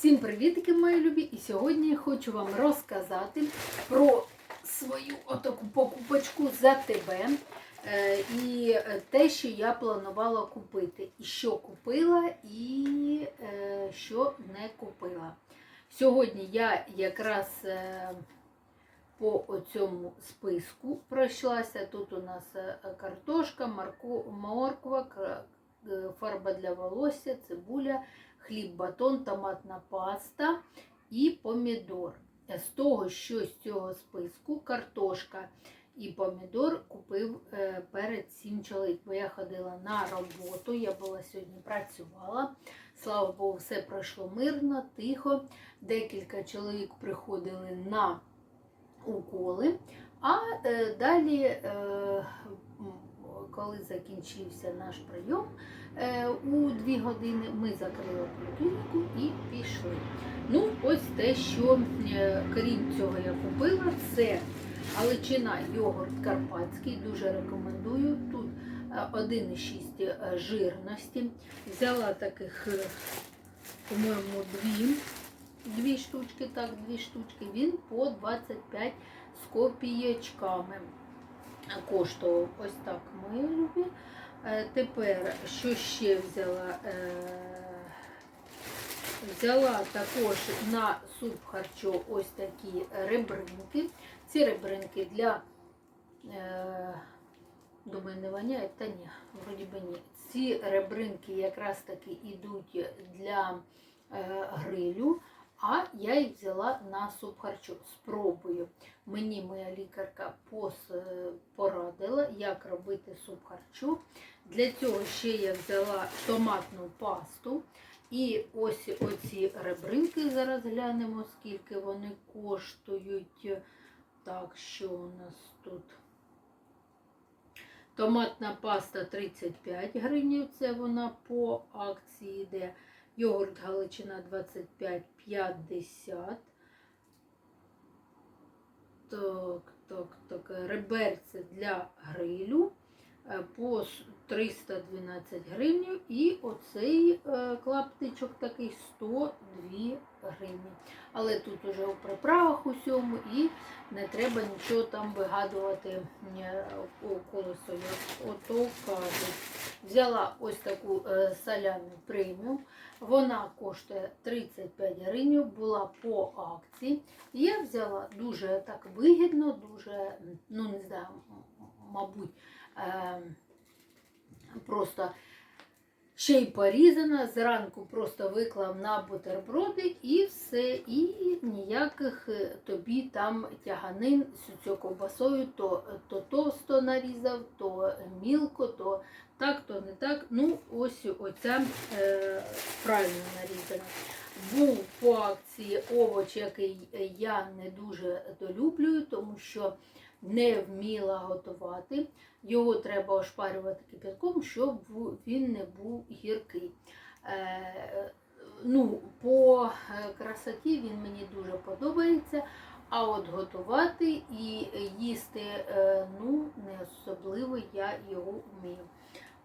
Всім привітки, мої любі! І сьогодні я хочу вам розказати про свою отаку покупочку за тебе е, і те, що я планувала купити. І що купила, і е, що не купила. Сьогодні я якраз е, по цьому списку пройшлася. Тут у нас картошка, морква, фарба для волосся, цибуля хліб, батон, томатна паста і помідор. З того, що з цього списку, картошка і помідор купив е, перед сім чоловік, бо я ходила на роботу, я була сьогодні працювала. Слава Богу, все пройшло мирно, тихо. Декілька чоловік приходили на уколи, а е, далі, е, коли закінчився наш прийом, Е, у дві години ми закрили поліклініку і пішли. Ну, ось те, що е, крім цього я купила, це галичина йогурт карпатський, дуже рекомендую. Тут е, 1,6 жирності. Взяла таких, е, по-моєму, дві, дві штучки, так, дві штучки. Він по 25 з копієчками коштував. Ось так, мої любі. Е, Тепер, що ще взяла? Е, Взяла також на суп харчо ось такі ребринки. Ці ребринки для, е, думаю, не воняють, та ні, вроді би ні. Ці ребринки якраз таки йдуть для грилю, а я їх взяла на суп харчо. Спробую. Мені моя лікарка е, порадила, як робити суп харчо. Для цього ще я взяла томатну пасту. І ось оці ребринки, зараз глянемо, скільки вони коштують. Так, що у нас тут? Томатна паста 35 гривень, це вона по акції йде. Йогурт Галичина 25,50. Так, так, так. Реберці для грилю е, по 312 гривень. І оцей е, клаптичок такий 102 гривні. Але тут уже у приправах усьому і не треба нічого там вигадувати е, у колесо, ото кажуть. Взяла ось таку е, соляну преміум. Вона коштує 35 гривень, була по акції. Я взяла дуже так вигідно, дуже, ну не знаю, мабуть, е, просто ще й порізана. Зранку просто виклав на бутерброди і все. І ніяких е, тобі там тяганин з цю ковбасою, то, то товсто нарізав, то мілко, то так, то не так. Ну, ось оця е, правильно нарізана. Був по акції овоч, який я не дуже долюблюю, тому що не вміла готувати. Його треба ошпарювати кипятком, щоб він не був гіркий. Е, ну, по е, красоті він мені дуже подобається. А от готувати і їсти, е, ну, не особливо я його вмію.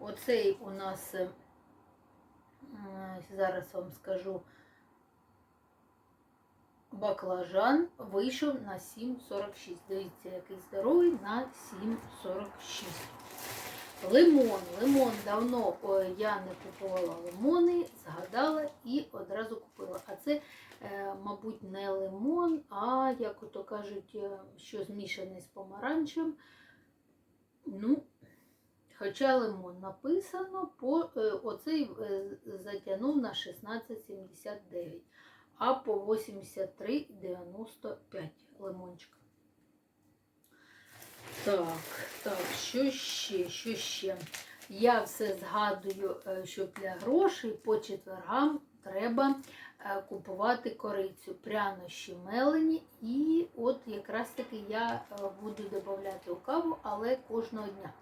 Оцей у нас, зараз вам скажу, баклажан вийшов на 7,46. Дивіться, який здоровий на 7,46. Лимон. Лимон давно я не купувала лимони, згадала і одразу купила. А це, е, мабуть, не лимон, а, як ото кажуть, е, що змішаний з помаранчем. Ну, Хоча лимон написано, по, е, оцей затягнув на 16,79, а по 83,95 лимончик. Так, так, що ще, що ще? Я все згадую, е, що для грошей по четвергам треба е, купувати корицю, прянощі мелені. І от якраз таки я е, буду додавати у каву, але кожного дня.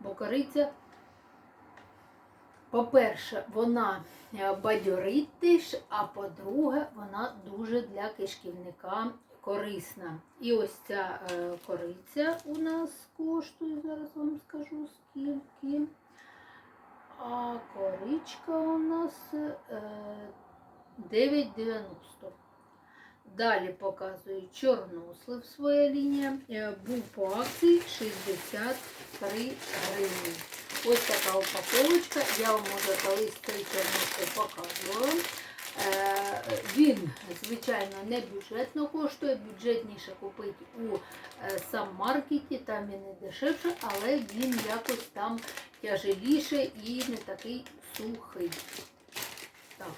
Бо кориця, по-перше, вона е, бадьорить теж, а по-друге, вона дуже для кишківника корисна. І ось ця е, кориця у нас коштує, зараз вам скажу скільки. А коричка у нас е, 9,90. Далі показую чорнослив своя лінія. Е, Був по акції 63 гривні. Ось така упаковочка. Я вам може колись цей чорнослив показувала. Е, Він, звичайно, не бюджетно коштує, бюджетніше купити у е, сам-маркеті, там і не дешевше, але він якось там тяжеліше і не такий сухий. Так.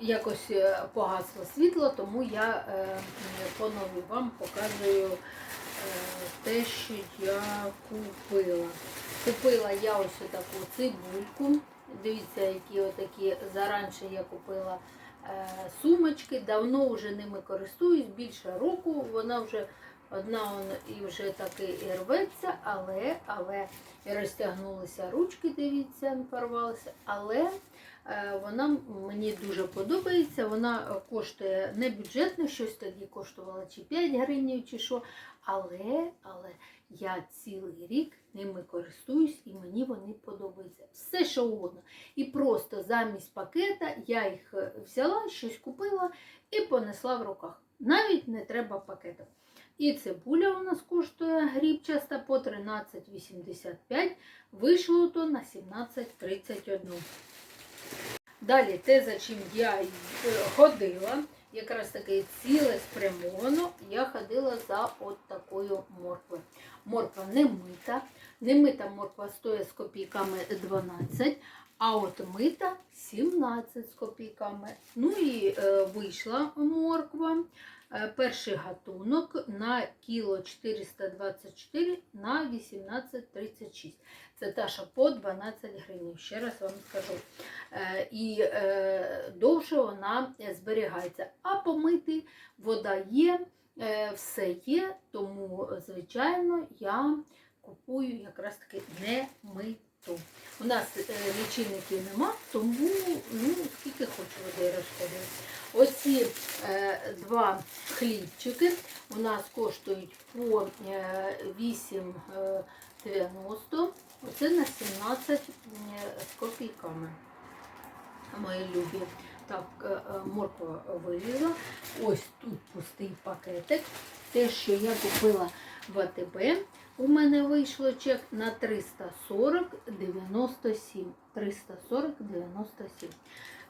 Якось е, погасло світло, тому я е, понові вам показую те, що я купила. Купила я ось таку цибульку. Дивіться, які отакі заранше я купила е, сумочки. Давно вже ними користуюсь, більше року. Вона вже одна і вже таки і рветься, але, але і розтягнулися ручки, дивіться, порвалися. Але е, вона мені дуже подобається. Вона коштує не бюджетно, щось тоді коштувало чи 5 гривень, чи що. Але, але я цілий рік ними користуюсь і мені вони подобаються. Все, що угодно. І просто замість пакета я їх е, взяла, щось купила і понесла в руках. Навіть не треба пакета. І цибуля у нас коштує грібчаста по 13,85. Вийшло то на 17,31. Далі те, за чим я е, ходила, якраз таки цілеспрямовано, я ходила за от такою морквою. Морква не мита. Не мита морква стоїть з копійками 12, а от мита 17 з копійками. Ну і е, вийшла морква. Е, Перший гатунок на кіло 424 на 18,36. Це та, що по 12 гривень, ще раз вам скажу. Е, І довше вона зберігається. А помити вода є, все є, тому, звичайно, я купую якраз таки не миту. У нас е, лічильників нема, тому ну, скільки хочу води розходую. Оці е, два хлібчики у нас коштують по е, 8,90. Оце на 17 е, з копійками. Мої любі. Так, е, е, морква вирізала. Ось тут пустий пакетик. Те, що я купила в АТБ, у мене вийшло чек на 340,97. 340,97.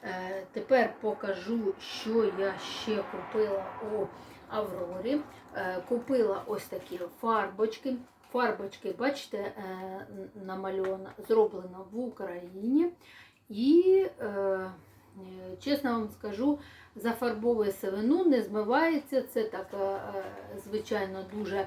Е, Тепер покажу, що я ще купила у Аврорі. Е, Купила ось такі фарбочки. Фарбочки, бачите, е, намальовано, зроблено в Україні. І, е, чесно вам скажу, зафарбовує сивину, не змивається. Це так, звичайно, дуже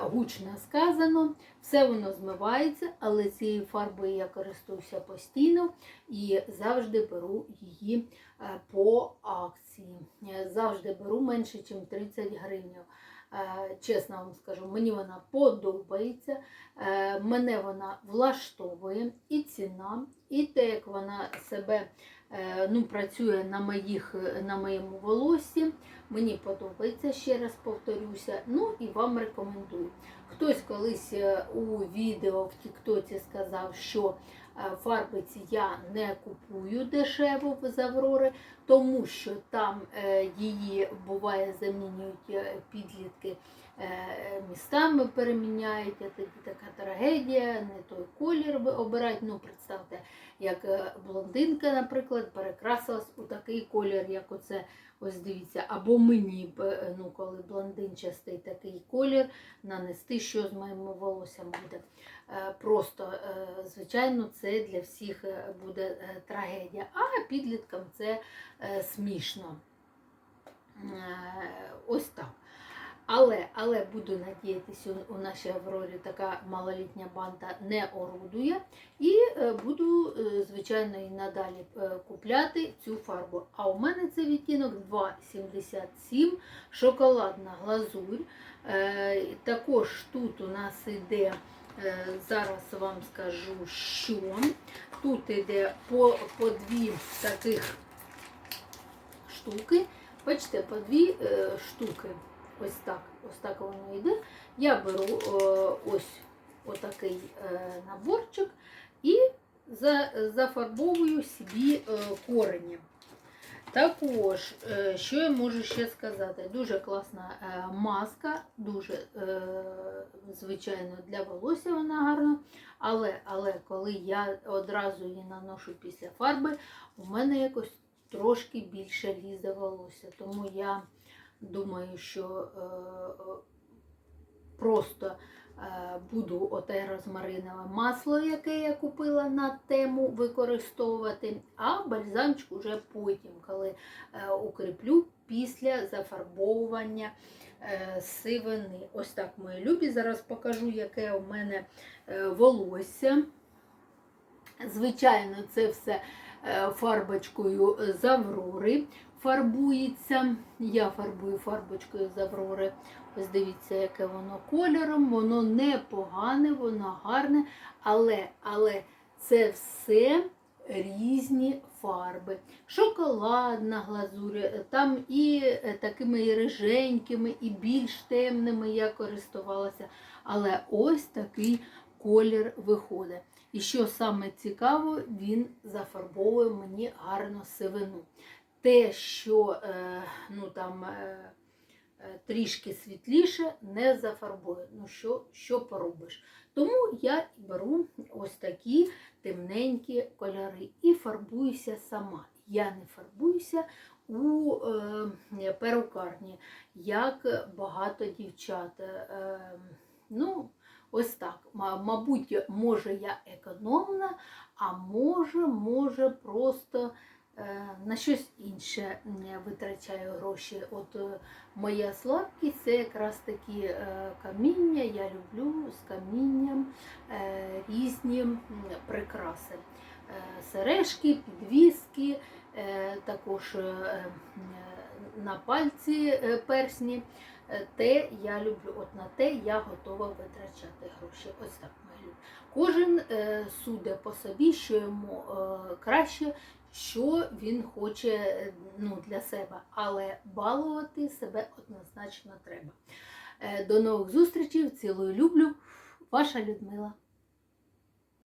гучно сказано. Все воно змивається, але цією фарбою я користуюся постійно і завжди беру її е, по акції. Е, Завжди беру менше, ніж 30 гривень. Е, Чесно вам скажу, мені вона подобається, е, мене вона влаштовує і ціна, і те, як вона себе е, ну, працює на, моїх, на моєму волоссі. Мені подобається, ще раз повторюся. Ну і вам рекомендую. Хтось колись е, у відео в Тіктоці сказав, що е, фарби ці я не купую дешево з Аврори, тому що там е, її буває замінюють е, підлітки е, містами переміняють, тоді така трагедія, не той колір обирають. Ну, представте, як е, блондинка, наприклад, перекрасилась у такий колір, як оце. Ось дивіться, або мені, е, ну, коли блондинчастий такий колір, нанести, що з моїм волоссям буде. Е, Просто, е, звичайно, це для всіх е, буде е, трагедія. А підліткам це е, смішно. Е, Ось так. Але, але буду надіятися, у нашій Аврорі така малолітня банда не орудує. І е, буду, е, звичайно, і надалі е, купляти цю фарбу. А у мене це відтінок 2,77, шоколадна глазурь. Також тут у нас іде, е, зараз вам скажу, що тут іде по, по дві таких штуки. Бачите, по дві штуки. Ось так, ось так воно йде. Я беру е, ось отакий е, наборчик і за, зафарбовую собі е, корені. Також, що я можу ще сказати? Дуже класна маска, дуже, звичайно, для волосся вона гарна. Але, але коли я одразу її наношу після фарби, у мене якось трошки більше лізе волосся. Тому я думаю, що е, просто е, буду оте розмаринове масло, яке я купила на тему, використовувати, а бальзамчик уже потім, коли е, укріплю після зафарбовування сивини. Ось так, мої любі. Зараз покажу, яке у мене волосся. Звичайно, це все фарбочкою з Аврори фарбується. Я фарбую фарбочкою з Аврори. Ось дивіться, яке воно кольором. Воно непогане, воно гарне, але, але це все різні фарби. Шоколадна глазурь, там і е, такими і риженькими, і більш темними я користувалася. Але ось такий колір виходить. І що саме цікаво, він зафарбовує мені гарно сивину. Те, що е, ну, там, е, е, трішки світліше, не зафарбує. Ну, що, що поробиш? Тому я беру ось такі темненькі кольори і фарбуюся сама. Я не фарбуюся у е, перукарні, як багато дівчат. Е, ну, Ось так. Мабуть, може я економна, а може, може просто на щось інше витрачаю гроші. От е, моя слабкість це якраз такі е, каміння. Я люблю з камінням е, різні прикраси. Е, Сережки, підвіски, е, також е, е, на пальці е, персні. Е, те я люблю, от на те я готова витрачати гроші. Ось так мої. Кожен е, суде по собі, що йому е, краще, що він хоче е, ну, для себе, але балувати себе однозначно треба. Е, до нових зустрічей, цілую люблю, ваша Людмила.